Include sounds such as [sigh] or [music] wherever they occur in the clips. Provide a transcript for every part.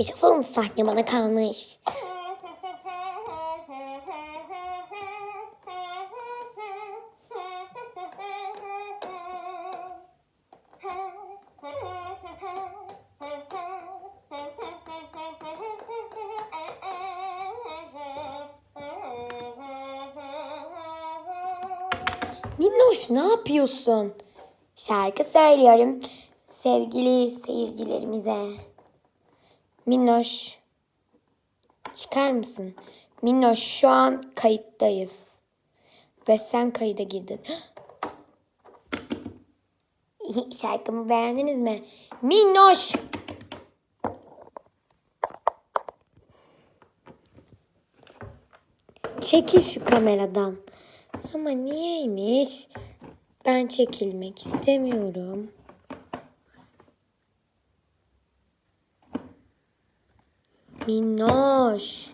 Yaşasın sahne bana kalmış. Minnoş ne yapıyorsun? Şarkı söylüyorum sevgili seyircilerimize. Minnoş çıkar mısın? Minnoş şu an kayıttayız. Ve sen kayıda girdin. [gasps] Şarkımı beğendiniz mi? Minnoş! Çekil şu kameradan. Ama niyeymiş? Ben çekilmek istemiyorum. Minnoş.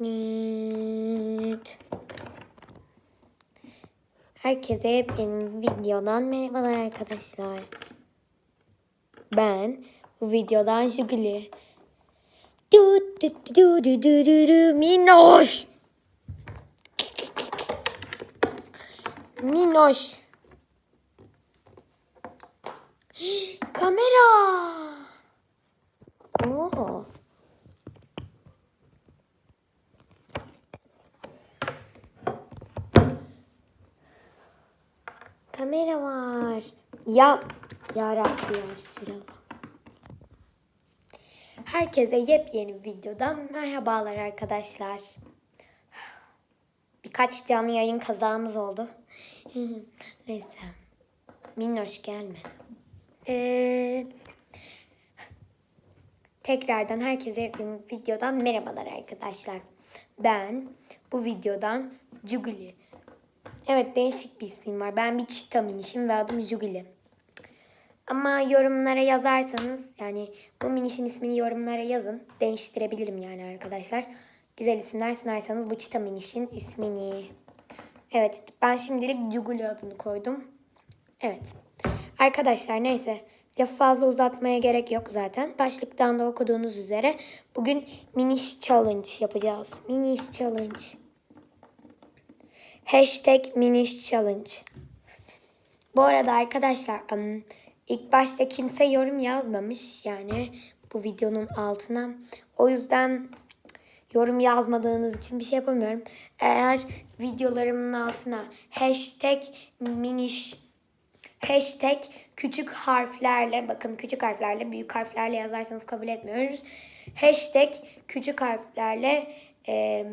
Evet. Herkese benim videodan merhabalar arkadaşlar. Ben bu videodan Juguli. Du du du du du du du Minnoş. Minnoş. Kamera. Oo. Kamera var. Ya ya Rabbi. Herkese yepyeni bir videodan merhabalar arkadaşlar. Birkaç canlı yayın kazamız oldu. [laughs] Neyse. Minnoş gelme. Ee, tekrardan herkese videodan merhabalar arkadaşlar. Ben bu videodan Juguli. Evet değişik bir ismim var. Ben bir çita minişim ve adım Juguli. Ama yorumlara yazarsanız yani bu minişin ismini yorumlara yazın. Değiştirebilirim yani arkadaşlar. Güzel isimler sunarsanız bu çita minişin ismini. Evet ben şimdilik Juguli adını koydum. Evet. Arkadaşlar neyse lafı fazla uzatmaya gerek yok zaten. Başlıktan da okuduğunuz üzere bugün miniş challenge yapacağız. Miniş challenge. Hashtag miniş challenge. Bu arada arkadaşlar ilk başta kimse yorum yazmamış yani bu videonun altına. O yüzden yorum yazmadığınız için bir şey yapamıyorum. Eğer videolarımın altına hashtag miniş hashtag küçük harflerle bakın küçük harflerle büyük harflerle yazarsanız kabul etmiyoruz. Hashtag küçük harflerle e,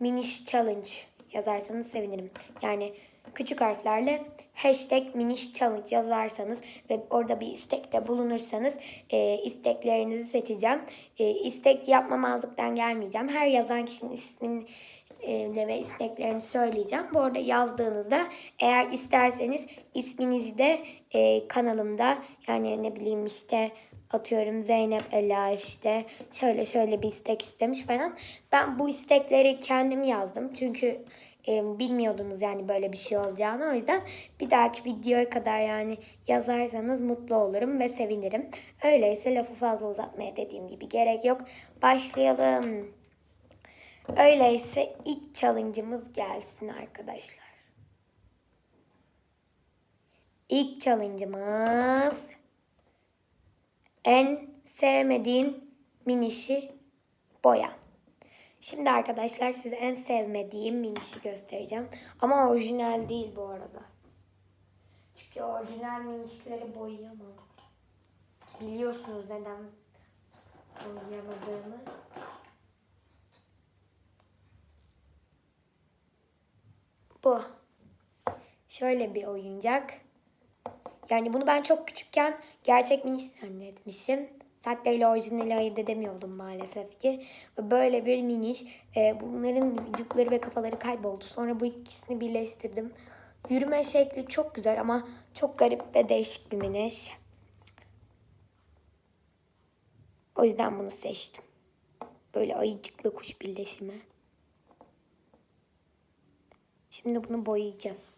miniş challenge yazarsanız sevinirim. Yani küçük harflerle hashtag miniş challenge yazarsanız ve orada bir istekte bulunursanız e, isteklerinizi seçeceğim. E, istek yapmamazlıktan gelmeyeceğim. Her yazan kişinin ismini e, ve isteklerini söyleyeceğim. Bu arada yazdığınızda eğer isterseniz isminizi de e, kanalımda yani ne bileyim işte atıyorum Zeynep Ela işte şöyle şöyle bir istek istemiş falan. Ben bu istekleri kendim yazdım. Çünkü e, bilmiyordunuz yani böyle bir şey olacağını. O yüzden bir dahaki videoya kadar yani yazarsanız mutlu olurum ve sevinirim. Öyleyse lafı fazla uzatmaya dediğim gibi gerek yok. Başlayalım. Öyleyse ilk challenge'ımız gelsin arkadaşlar. İlk challenge'ımız en sevmediğin minişi boya. Şimdi arkadaşlar size en sevmediğim minişi göstereceğim. Ama orijinal değil bu arada. Çünkü orijinal minişleri boyayamam. Biliyorsunuz neden boyayamadığımı. Bu. Şöyle bir oyuncak. Yani bunu ben çok küçükken gerçek miniş zannetmişim. Sahte ile orijinali ayırt edemiyordum maalesef ki. Böyle bir miniş. E, bunların vücutları ve kafaları kayboldu. Sonra bu ikisini birleştirdim. Yürüme şekli çok güzel ama çok garip ve değişik bir miniş. O yüzden bunu seçtim. Böyle ayıcıklı kuş birleşimi. Şimdi bunu boyayacağız.